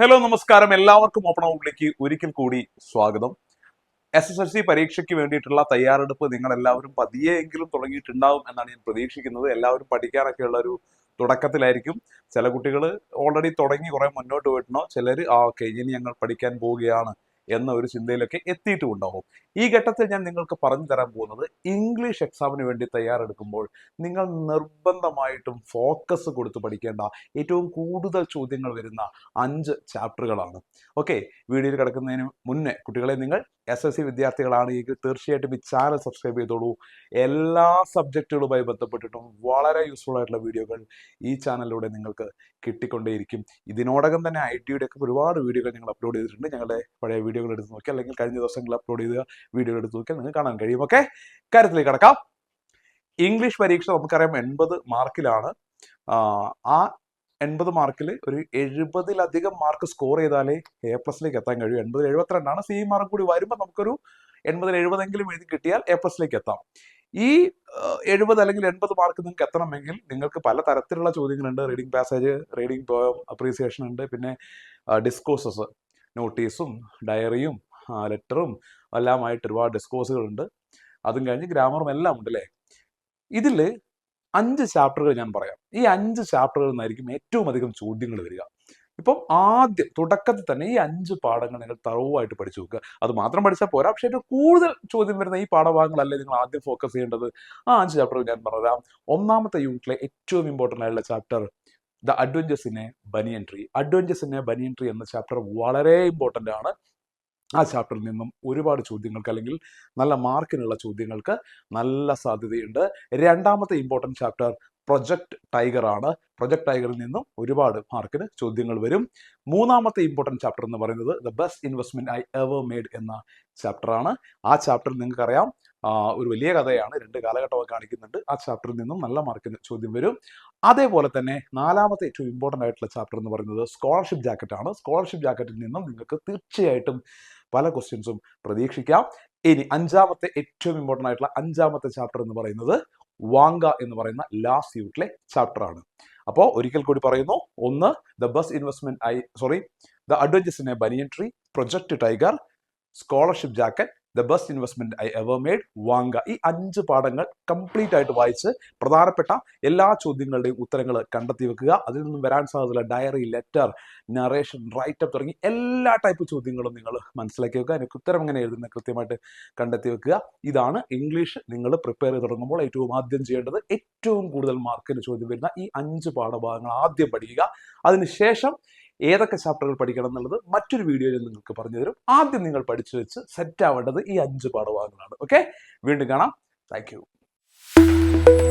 Hello നമസ്കാരം. എല്ലാവർക്കും open ഔട്ടിലേക്ക് ഒരിക്കൽ കൂടി സ്വാഗതം. എസ് എസ് എൽ സി പരീക്ഷയ്ക്ക് വേണ്ടിയിട്ടുള്ള തയ്യാറെടുപ്പ് നിങ്ങൾ എല്ലാവരും പതിയെ എങ്കിലും തുടങ്ങിയിട്ടുണ്ടാവും എന്നാണ് ഞാൻ പ്രതീക്ഷിക്കുന്നത്. എല്ലാവരും പഠിക്കാനൊക്കെ ഉള്ള ഒരു തുടക്കത്തിലായിരിക്കും. ചില കുട്ടികൾ ഓൾറെഡി തുടങ്ങി കുറെ മുന്നോട്ട് പോയിട്ടുണ്ടോ? ചിലർ ആ ഓക്കെ ഇനി ഞങ്ങൾ പഠിക്കാൻ പോവുകയാണ്. എന്ന ഒരു ചിന്തയിലൊക്കെ എത്തിയിട്ടുണ്ടാവും. ഈ ഘട്ടത്തിൽ ഞാൻ നിങ്ങൾക്ക് പറഞ്ഞു തരാൻ പോകുന്നത് ഇംഗ്ലീഷ് എക്സാമിന് വേണ്ടി തയ്യാറെടുക്കുമ്പോൾ നിങ്ങൾ നിർബന്ധമായിട്ടും ഫോക്കസ് കൊടുത്ത് പഠിക്കേണ്ട ഏറ്റവും കൂടുതൽ ചോദ്യങ്ങൾ വരുന്ന അഞ്ച് ചാപ്റ്ററുകളാണ് ഓക്കെ വീഡിയോയിൽ കിടക്കുന്നതിന് മുന്നേ കുട്ടികളെ നിങ്ങൾ എസ് എസ് സി വിദ്യാർത്ഥികളാണ് എങ്കിൽ തീർച്ചയായിട്ടും ഈ ചാനൽ സബ്സ്ക്രൈബ് ചെയ്തോളൂ. എല്ലാ സബ്ജക്റ്റുകളുമായി ബന്ധപ്പെട്ടിട്ടും വളരെ യൂസ്ഫുൾ ആയിട്ടുള്ള വീഡിയോകൾ ഈ ചാനലിലൂടെ നിങ്ങൾക്ക് കിട്ടിക്കൊണ്ടേയിരിക്കും. ഇതിനോടകം തന്നെ ഐ ടിയുടെ ഒക്കെ ഒരുപാട് വീഡിയോകൾ ഞങ്ങൾ അപ്ലോഡ് ചെയ്തിട്ടുണ്ട്. ഞങ്ങളുടെ പഴയ വീഡിയോകൾ എടുത്ത് നോക്കി അല്ലെങ്കിൽ കഴിഞ്ഞ ദിവസങ്ങളിൽ അപ്ലോഡ് ചെയ്ത വീഡിയോകൾ എടുത്ത് നോക്കിയാൽ നിങ്ങൾക്ക് കാണാൻ കഴിയും. ഓക്കെ കാര്യത്തിലേക്ക് കടക്കാം. ഇംഗ്ലീഷ് പരീക്ഷ നമുക്കറിയാം എൺപത് മാർക്കിലാണ്. ആ എൺപത് മാർക്കിൽ ഒരു എഴുപതിലധികം മാർക്ക് സ്കോർ ചെയ്താലേ എ പ്ലസിലേക്ക് എത്താൻ കഴിയും. എൺപതിൽ എഴുപത്തിരണ്ടാണ്. സി മാർക്ക് കൂടി വരുമ്പോൾ നമുക്കൊരു എൺപതിൽ എഴുപതെങ്കിലും എഴുതി കിട്ടിയാൽ എ പ്ലസിലേക്ക് എത്താം. ഈ എഴുപത് അല്ലെങ്കിൽ എൺപത് മാർക്ക് നിങ്ങൾക്ക് എത്തണമെങ്കിൽ നിങ്ങൾക്ക് പല തരത്തിലുള്ള ചോദ്യങ്ങളുണ്ട്. റീഡിംഗ് പാസേജ് റീഡിംഗ് അപ്രീസിയേഷൻ ഉണ്ട് പിന്നെ ഡിസ്കോസസ് നോട്ടീസും ഡയറിയും ലെറ്ററും എല്ലാമായിട്ട് ഒരുപാട് ഡിസ്കോഴ്സുകളുണ്ട് അതും കഴിഞ്ഞ് ഗ്രാമറും എല്ലാം ഉണ്ട് അല്ലേ ഇതിൽ അഞ്ച് ചാപ്റ്ററുകൾ ഞാൻ പറയാം. ഈ അഞ്ച് ചാപ്റ്ററുകളിൽ നിന്നായിരിക്കും ഏറ്റവും അധികം ചോദ്യങ്ങൾ വരിക. ഇപ്പം ആദ്യം തുടക്കത്തിൽ തന്നെ ഈ അഞ്ച് പാഠങ്ങൾ നിങ്ങൾ തറവുമായിട്ട് പഠിച്ചു നോക്കുക. അത് മാത്രം പഠിച്ചാൽ പോരാ. പക്ഷേ ഏറ്റവും കൂടുതൽ ചോദ്യം വരുന്ന ഈ പാഠഭാഗങ്ങളല്ലേ നിങ്ങൾ ആദ്യം ഫോക്കസ് ചെയ്യേണ്ടത്? ആ അഞ്ച് ചാപ്റ്ററുകൾ ഞാൻ പറഞ്ഞുതരാം. ഒന്നാമത്തെ യൂണിറ്റിലെ ഏറ്റവും ഇമ്പോർട്ടന്റ് ആയിട്ടുള്ള chapter the adventures in a banyan tree adventures in a banyan tree എന്ന ചാപ്റ്റർ വളരെ ഇമ്പോർട്ടന്റ് ആണ്. ആ ചാപ്റ്ററിൽ നിന്നും ഒരുപാട് ചോദ്യങ്ങൾക്ക് അല്ലെങ്കിൽ നല്ല മാർക്കിനുള്ള ചോദ്യങ്ങൾക്ക് നല്ല സാധ്യതയുണ്ട്. രണ്ടാമത്തെ ഇമ്പോർട്ടന്റ് ചാപ്റ്റർ പ്രൊജക്ട് ടൈഗർ ആണ്. പ്രൊജക്ട് ടൈഗറിൽ നിന്നും ഒരുപാട് മാർക്കിന് ചോദ്യങ്ങൾ വരും. മൂന്നാമത്തെ ഇമ്പോർട്ടന്റ് ചാപ്റ്റർ എന്ന് പറയുന്നത് the best investment I ever made എന്ന ചാപ്റ്റർ ആണ്. ആ ചാപ്റ്ററിൽ നിങ്ങൾക്കറിയാം. ഒരു വലിയ കഥയാണ്. രണ്ട് കാലഘട്ടമൊക്കെ കാണിക്കുന്നുണ്ട്. ആ ചാപ്റ്ററിൽ നിന്നും നല്ല മാർക്കിന് ചോദ്യം വരും. അതേപോലെ തന്നെ നാലാമത്തെ ഏറ്റവും ഇമ്പോർട്ടന്റ് ആയിട്ടുള്ള ചാപ്റ്റർ എന്ന് പറയുന്നത് സ്കോളർഷിപ്പ് ജാക്കറ്റ് ആണ്. സ്കോളർഷിപ്പ് ജാക്കറ്റിൽ നിന്നും നിങ്ങൾക്ക് തീർച്ചയായിട്ടും പല ക്വസ്റ്റ്യൻസും പ്രതീക്ഷിക്കാം. ഇനി അഞ്ചാമത്തെ ഏറ്റവും ഇമ്പോർട്ടന്റ് ആയിട്ടുള്ള അഞ്ചാമത്തെ ചാപ്റ്റർ എന്ന് പറയുന്നത് വാങ്ക എന്ന് പറയുന്ന ലാസ്റ്റ് യൂട്ടിലെ ചാപ്റ്റർ ആണ്. അപ്പോൾ ഒരിക്കൽ കൂടി പറയുന്നു ഒന്ന് the best investment I sorry the adventures in a banyan tree project tiger scholarship jacket the best investment I ever made Vanga ഈ അഞ്ച് പാഠങ്ങൾ കംപ്ലീറ്റ് ആയിട്ട് വായിച്ച് പ്രധാനപ്പെട്ട എല്ലാ ചോദ്യങ്ങളുടെയും ഉത്തരങ്ങൾ കണ്ടെത്തി വെക്കുക. അതിൽ നിന്നും വരാൻ സാധ്യതയുള്ള ഡയറി ലെറ്റർ നറേഷൻ റൈറ്റപ്പ് തുടങ്ങി എല്ലാ ടൈപ്പ് ചോദ്യങ്ങളും നിങ്ങൾ മനസ്സിലാക്കി വെക്കുക. അതിനൊക്കെ ഉത്തരം എങ്ങനെ എഴുതുന്ന കൃത്യമായിട്ട് കണ്ടെത്തി വെക്കുക. ഇതാണ് ഇംഗ്ലീഷ് നിങ്ങൾ പ്രിപ്പയർ ചെയ്ത് തുടങ്ങുമ്പോൾ ഏറ്റവും ആദ്യം ചെയ്യേണ്ടത്. ഏറ്റവും കൂടുതൽ മാർക്കിന് ചോദ്യം വരുന്ന ഈ അഞ്ച് പാഠഭാഗങ്ങൾ ആദ്യം പഠിക്കുക. അതിനുശേഷം ഏതൊക്കെ ചാപ്റ്ററുകൾ പഠിക്കണം എന്നുള്ളത് മറ്റൊരു വീഡിയോയിൽ നിങ്ങൾക്ക് പറഞ്ഞു തരും. ആദ്യം നിങ്ങൾ പഠിച്ചു വെച്ച് സെറ്റ് ആവേണ്ടത് ഈ അഞ്ച് പാഠഭാഗങ്ങളാണ്. ഓക്കെ വീണ്ടും കാണാം. താങ്ക്